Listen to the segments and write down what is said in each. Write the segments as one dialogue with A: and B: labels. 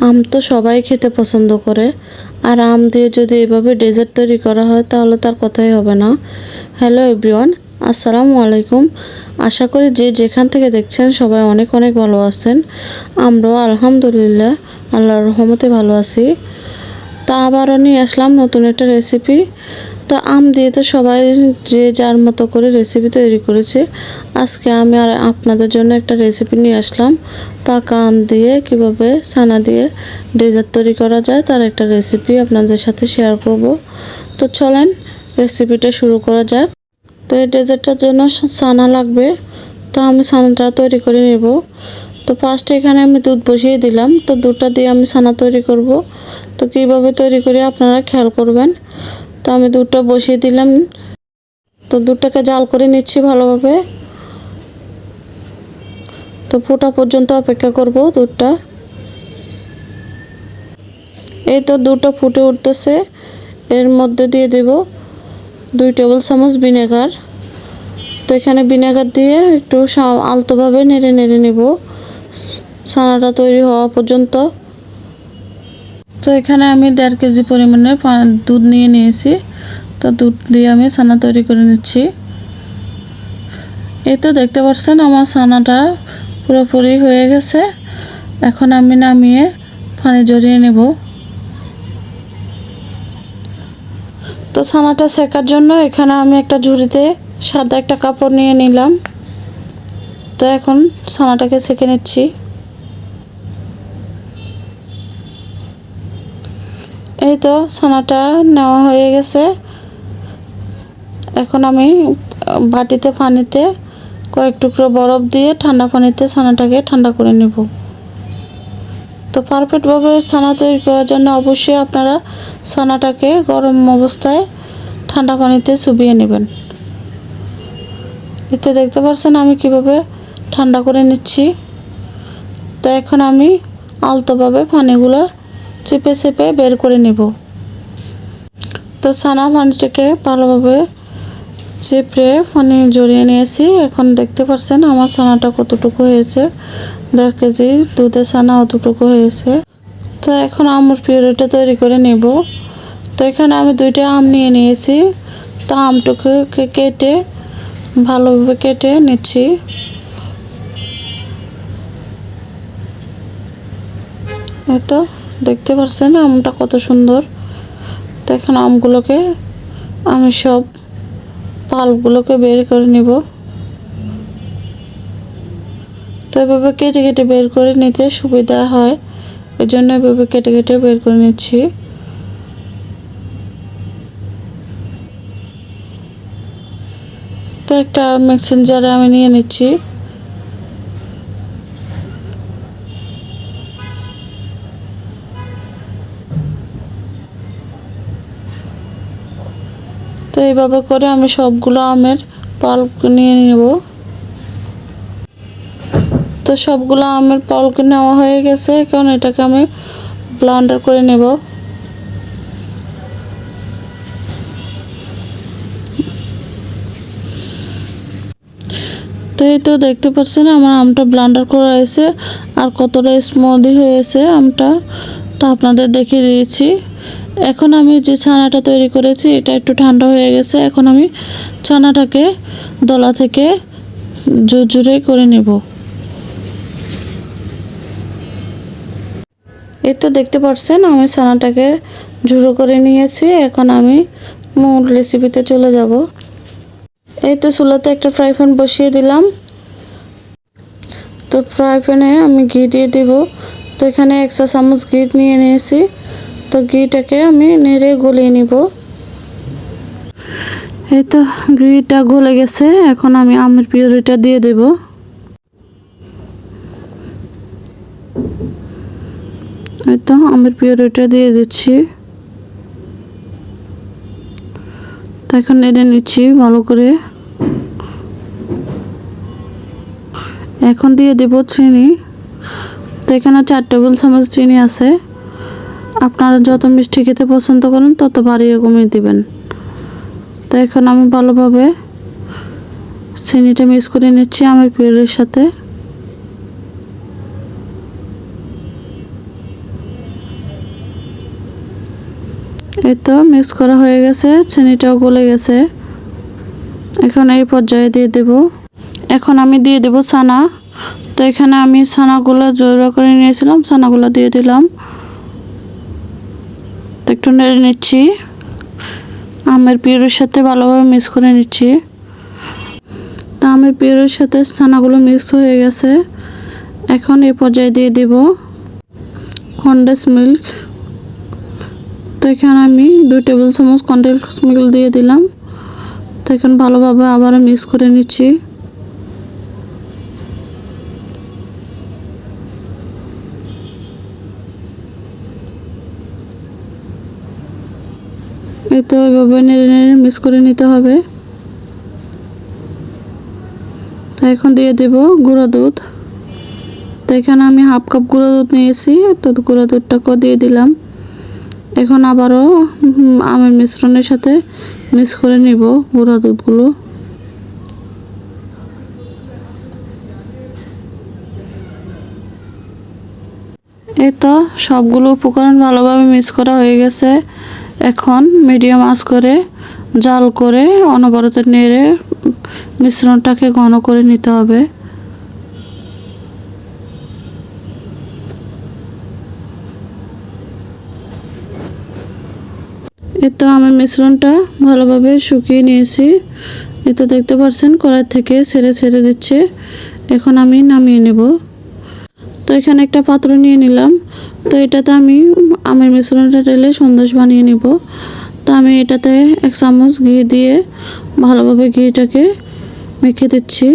A: আম তো সবাই খেতে পছন্দ করে। আর আম দিয়ে যদি এভাবে ডেজার্ট তৈরি করা হয়, তাহলে তার কথাই হবে না। হ্যালো এভরিওয়ান, আসসালামু আলাইকুম। আশা করি যে যেখান থেকে দেখছেন সবাই অনেক অনেক ভালো আছেন। আমরাও আলহামদুলিল্লাহ, আল্লাহর রহমতে ভালো আছি। তা আবারও নিয়ে আসলাম নতুন একটা রেসিপি তো আম দিয়ে তো সবাই যে যার মতো করে রেসিপি তৈরি করেছে। আজকে আমি আর আপনাদের জন্য একটা রেসিপি নিয়ে আসলাম। পাকা আম দিয়ে কীভাবে ছানা দিয়ে ডেজার্ট তৈরি করা যায় তার একটা রেসিপি আপনাদের সাথে শেয়ার করব। তো চলেন রেসিপিটা শুরু করা যাক। তো এই ডেজার্টটার জন্য ছানা লাগবে। তো আমি ছানাটা তৈরি করে নেব। তো ফার্স্টে এখানে আমি দুধ বসিয়ে দিলাম। তো দুধটা দিয়ে আমি ছানা তৈরি করব। তো কীভাবে তৈরি করি আপনারা খেয়াল করবেন। তো আমি দুধটা বসিয়ে দিলাম। তো দুধটাকে জাল করে নিচ্ছি ভালোভাবে। তো ফোটা পর্যন্ত অপেক্ষা করব দুধটা। এই তো দুধটা ফুটে উঠতেছে। এর মধ্যে দিয়ে দেব দুই টেবিল চামচ ভিনেগার। তো এখানে ভিনেগার দিয়ে একটু আলতোভাবে নেড়ে নেড়ে নেব। ছানাটা তৈরি হওয়া পর্যন্ত। তো এখানে আমি দেড় কেজি পরিমাণে দুধ নিয়ে নিয়েছি। তো দুধ দিয়ে আমি ছানা তৈরি করে নিচ্ছি। এই তো দেখতে পাচ্ছেন আমার ছানাটা পুরোপুরি হয়ে গেছে। এখন আমি নামিয়ে পানি জড়িয়ে নেব। তো ছানাটা শেখার জন্য এখানে আমি একটা ঝুড়িতে সাদা একটা কাপড় নিয়ে নিলাম। তো এখন ছানাটাকে সেঁকে নিচ্ছি। এই তো ছানাটা নেওয়া হয়ে গেছে। এখন আমি বাটিতে পানিতে কয়েক টুকরো বরফ দিয়ে ঠান্ডা পানিতে ছানাটাকে ঠান্ডা করে নেব। তো পারফেক্টভাবে ছানা তৈরি করার জন্য অবশ্যই আপনারা ছানাটাকে গরম অবস্থায় ঠান্ডা পানিতে চুবিয়ে নেবেন। এতে দেখতে পাচ্ছেন আমি কীভাবে ঠান্ডা করে নিচ্ছি। তো এখন আমি আলতোভাবে পানিগুলো চেপে চেপে বের করে নেব। তো সানা পানিটাকে ভালোভাবে চেপড়ে পানি জড়িয়ে নিয়েছি। এখন দেখতে পাচ্ছেন আমার ছানাটা কতটুকু হয়েছে। দেড় কেজি দুধের ছানা অতটুকু হয়েছে। তো এখন আমের পিউরিটা তৈরি করে নেব। তো এখানে আমি দুইটা আম নিয়ে নিয়েছি। তো আমটুকুকে কেটে ভালোভাবে কেটে নিচ্ছি। এই তো। দেখতে পাচ্ছেন আমটা কত সুন্দর। তো এখন আমগুলোকে, আমি সব পাল্পগুলোকে বের করে নিব। তো এভাবে কেটে কেটে বের করে নিতে সুবিধা হয় এই জন্য এভাবে কেটে কেটে বের করে নিচ্ছি। তো একটা মিক্সিং জারে আমি নিয়ে নিচ্ছি। এইভাবে করে আমি সবগুলো আমের পাল্প নিয়ে নেব। তো সবগুলো আমের পাল্প নেওয়া হয়ে গেছে কারণ এটাকে আমি ব্লান্ডার করে নেব। তো এই তো দেখতে পাচ্ছেন আমার আমটা ব্লান্ডার করা হয়েছে, আর কতটা স্মুদি হয়েছে আমটা। তো আপনাদের দেখিয়ে দিয়েছি এখন আমি যে ছানাটা তৈরি করেছি, এটা একটু ঠান্ডা হয়ে গেছে, এখন আমি ছানাটাকে দলা থেকে জুরজুরে করে নেব। এই তো দেখতে পাচ্ছেন, আমি ছানাটাকে ঝুড়ো করে নিয়েছি, এখন আমি মূল রেসিপিতে চলে যাব। এই তো চুলাতে একটা ফ্রাই প্যান বসিয়ে দিলাম। তো ফ্রাই প্যানে আমি ঘি দিয়ে দিব। তো এখানে একশো চামচ ঘি নিয়ে নিয়েছি। তো ঘিটাকে আমি নেড়ে গলিয়ে নিব। এই তো ঘিটা গলে গেছে, এখন আমি আমের পিউরিটা দিয়ে দেব। এই তো আমের পিউরিটা দিয়ে দিচ্ছি। তো এখন নেড়ে নিচ্ছি ভালো করে। এখন দিয়ে দেব চিনি। তো এখানে চার টেবিল চামচ চিনি আছে। আপনারা যত মিষ্টি খেতে পছন্দ করেন, তত বাড়িয়ে কমিয়ে দিবেন। তো এখন আমি ভালোভাবে চিনিটা মিক্স করে নিচ্ছি আমের পিউরির সাথে। এই তো মিক্স করা হয়ে গেছে, চিনিটাও গলে গেছে। এখন এই পর্যায়ে দিয়ে দেব। এখন আমি দিয়ে দেব ছানা। তো এখানে আমি ছানাগুলো জোড়া করে নিয়েছিলাম, ছানাগুলো দিয়ে দিলাম। তো একটু নেড়ে নিচ্ছি। আমের পিউরের সাথে ভালোভাবে মিক্স করে নিচ্ছি। তা আমের পিউরের সাথে ছানাগুলো মিক্স হয়ে গেছে। এখন এই পর্যায়ে দিয়ে দিব কন্ডেন্স মিল্ক তো এখানে আমি দুই টেবিল চামচ কন্ডেন্স মিল্ক দিয়ে দিলাম। তো এখন ভালোভাবে আবারও মিক্স করে নিচ্ছি। তো এভাবে নেড়ে নেড়ে মিক্স করে নিতে হবে। এখন দিয়ে দেব গুঁড়ো দুধ। তো এখানে আমি হাফ কাপ গুঁড়ো দুধ নিয়েছি, তো গুঁড়ো দুধটাকেও দিয়ে দিলাম। এখন আবারও আমের মিশ্রণের সাথে মিক্স করে নিব গুঁড়ো দুধগুলো। এই তো সবগুলো উপকরণ ভালোভাবে মিক্স করা হয়ে গেছে। এখন মিডিয়াম আঁচ করে, জাল করে, অনবরত নেড়ে মিশ্রণটাকে ঘন করে নিতে হবে। এই তো আমার মিশ্রণটা ভালোভাবে শুকিয়ে নিয়েছি। এই তো দেখতে পাচ্ছেন, কড়াই থেকে ছেড়ে ছেড়ে দিচ্ছে। এখন আমি নামিয়ে নেব। তো এখানে একটা পাত্র নিয়ে নিলাম। তো এটাতে আমি আমের মিশ্রণটা ঢেলে সন্দেশ বানিয়ে নিব। তো আমি এটাতে এক চামচ ঘি দিয়ে ভালোভাবে ঘিটাকে মেখে দিচ্ছি।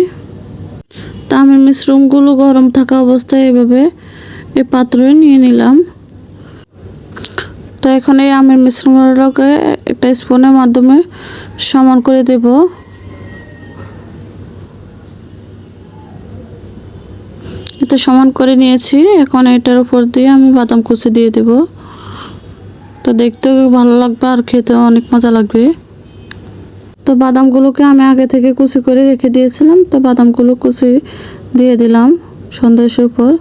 A: তো আমের মিশ্রণগুলো গরম থাকা অবস্থায় এভাবে এই পাত্রে নিয়ে নিলাম। তো এখন এই আমের মিশ্রণটাকে একটা স্পুনের মাধ্যমে সমান করে দেব। এটা সমান করে নিয়েছি। এখন এটার উপর দিয়ে আমি বাদাম কুচি দিয়ে দেব। তো দেখতেও ভালো লাগবে আর খেতেও অনেক মজা লাগবে। তো বাদামগুলোকে আমি আগে থেকে কুচি করে রেখে দিয়েছিলাম। তো বাদামগুলো কুচি দিয়ে দিলাম সন্দেশের উপর।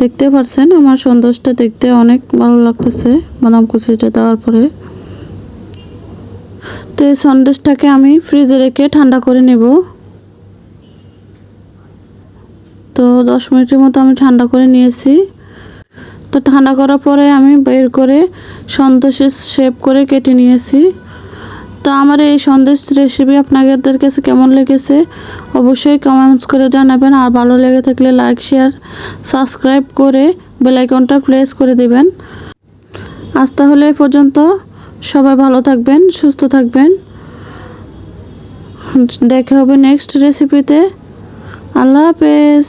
A: দেখতে পারছেন, আমার সন্দেশটা দেখতে অনেক ভালো লাগতেছে বাদাম কুচিটা দেওয়ার পরে। তো এই সন্দেশটাকে আমি ফ্রিজে রেখে ঠান্ডা করে নেব। তো দশ মিনিটের মতো আমি ঠান্ডা করে নিয়েছি। তো ঠান্ডা করার পরে আমি বের করে সন্দেশের শেপ করে কেটে নিয়েছি। তো আমার এই সন্দেশ রেসিপি আপনাদের কাছে কেমন লেগেছে অবশ্যই কমেন্টস করে জানাবেন আর ভালো লেগে থাকলে লাইক শেয়ার সাবস্ক্রাইব করে বেলাইকনটা প্রেস করে দেবেন। আজ তাহলে এ পর্যন্ত সবাই ভালো থাকবেন, সুস্থ থাকবেন। দেখা হবে নেক্সট রেসিপিতে আল্লাহ হাফেজ।